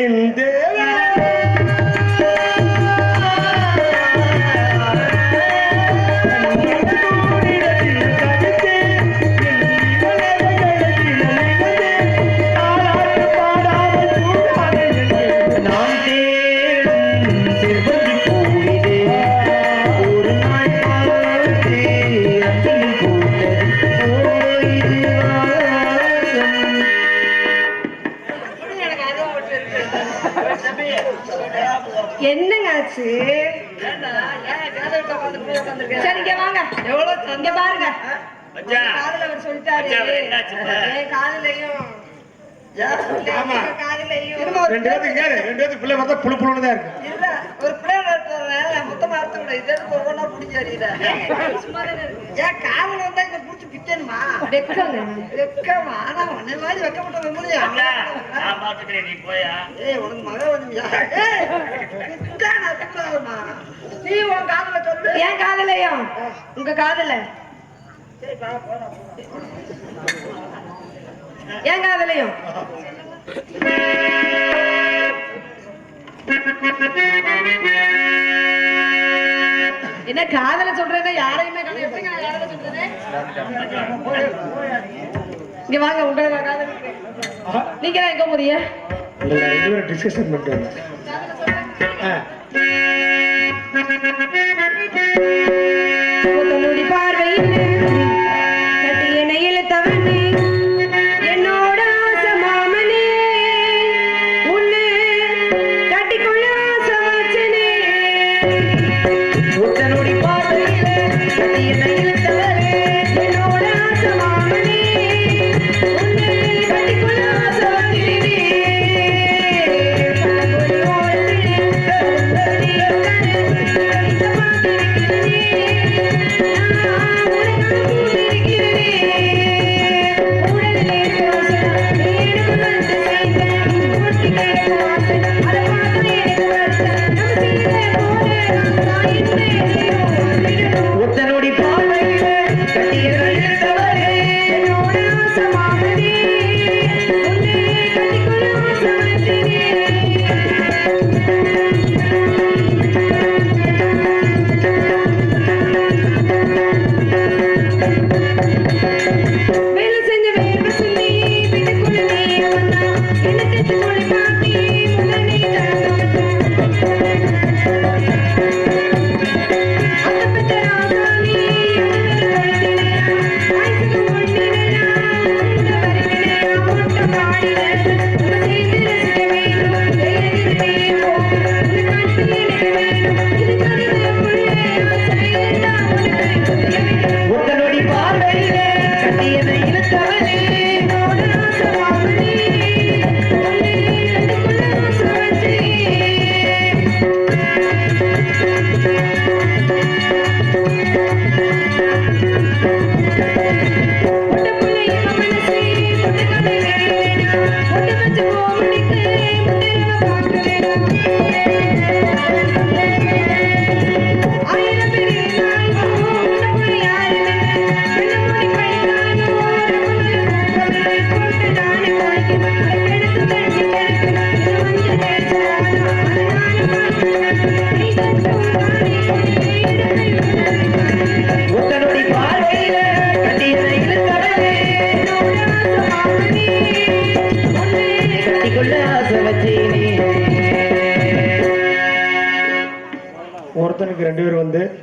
என் தேவனே. காதுல அவர் சொல்லிட்டாரு. என் காதுலயும். ஆமா. என் காதுலயும். ரெண்டு பேத்துக்கு கேளு ரெண்டு பேத்துக்கு பிள்ளை பார்த்தா புழு புழுன்னு தான் இருக்கு. இல்ல ஒரு பிளேன் எடுத்துறேன் மொத்தமா அறுத்து விட இது எதுக்கு ஒவ்வொன்றா பிடிச்சி அறியுத சும்மா தானே இருக்கு. ஏன் காதல் வந்தா இங்க பிடிச்சி பிச்சணுமா வெக்கங்க வெக்கமா? ஆனா உன்னை மாதிரி வெக்கப்பட்ட முடியும்? நான் பாத்துக்கிறேன் நீ போயா? ஏய் உனக்கு மக வந்துயா விட்டான் அதுக்குறாதுமா நீ உன் காதல சொல்லு. என் காதலையும்? உங்க காதல. என் காதலையும் என்ன காதல சொல்றேன்னா யாரையுமே. எப்படிங்க நான் காதல சொல்றேன் இங்க வாங்க உங்களை நான் ஆஹா. நீங்க எங்க போறீங்க? டிஸ்கஷன் பண்ணிட்டு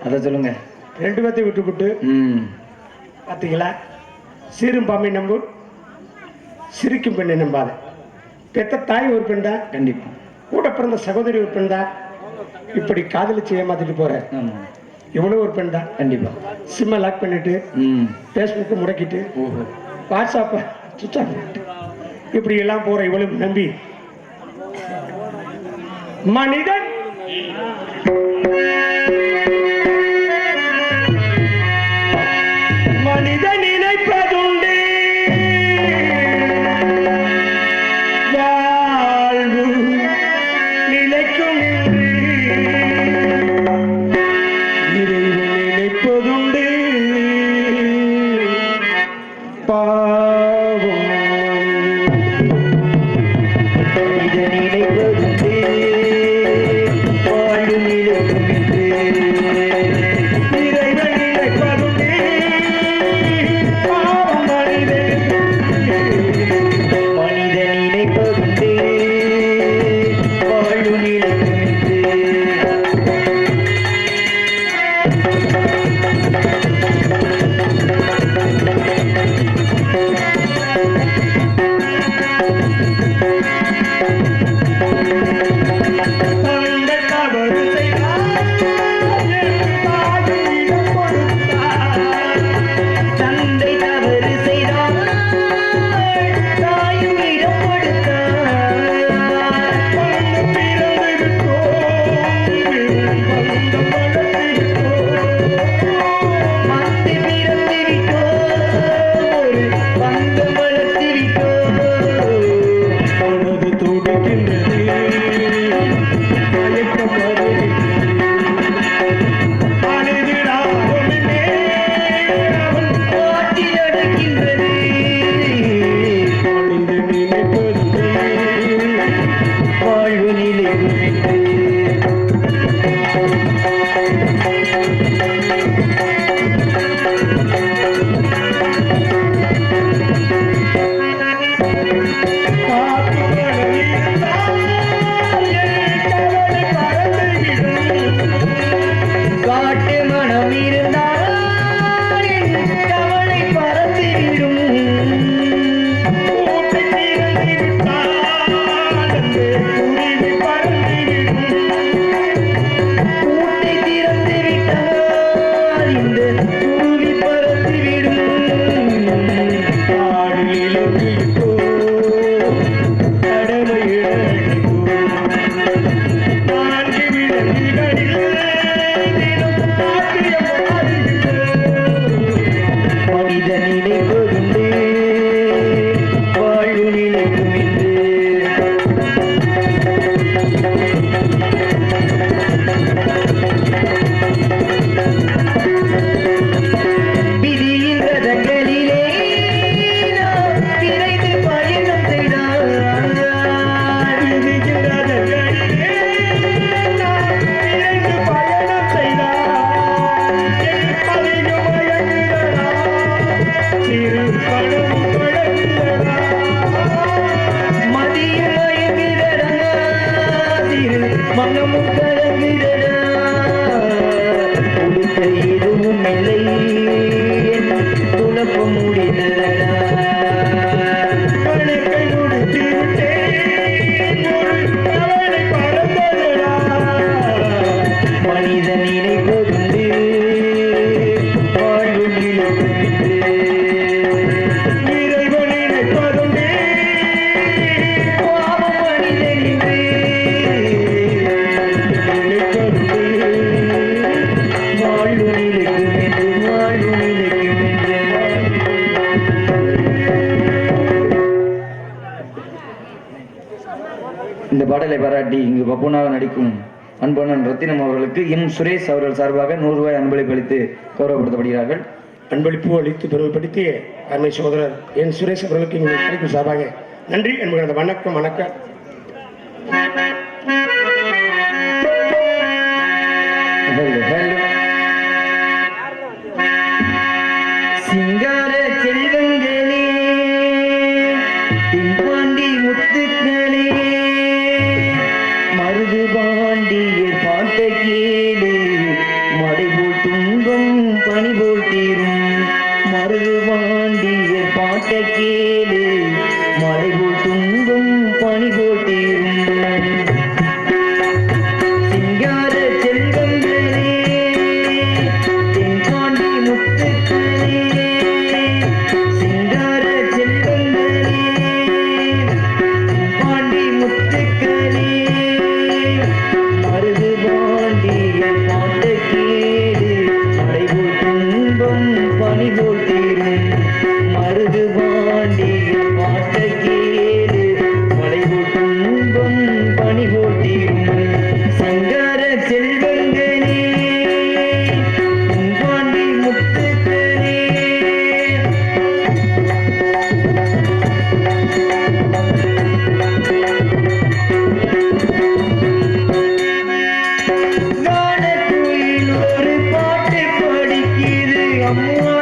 அத சொல்லுங்க. ரெண்டு பேர்த்தையும் விட்டு விட்டு ம். பார்த்தீங்களா சீரும் பாம்பை நம்பு. சிரிக்கும் பெண்ணை நம்பாத. பெத்த தாய் ஒரு பெண் தான் கண்டிப்பா. கூட பிறந்த சகோதரி ஒரு பெண் தான் இப்படி காதலிச்சு ஏமாத்திட்டு போற. இவ்வளவு ஒரு பெண் தான் கண்டிப்பா. சிம்மை லாக் பண்ணிட்டு ம். ஃபேஸ்புக்கை முடக்கிட்டு வாட்ஸ்அப்பை சுவிச் ஆஃப் பண்ணிட்டு இப்படி எல்லாம் போற இவளும் நம்பி. மனிதன்! பாராட்டி இங்கு பப்புனாக நடிக்கும் அன்பண்ணன் ரத்தினம் அவர்களுக்கு எம் சுரேஷ் அவர்கள் சார்பாக நூறு ரூபாய் அன்பளிப்பு அளித்து கௌரவப்படுத்தப்படுகிறார்கள். அன்பளிப்பு அளித்து பெருமைப்படுத்திய அருமை சோதரர் என் சுரேஷ் அவர்களுக்கு அழைப்பு சார்பாக நன்றி என்பது வணக்கம் வணக்கம். amor.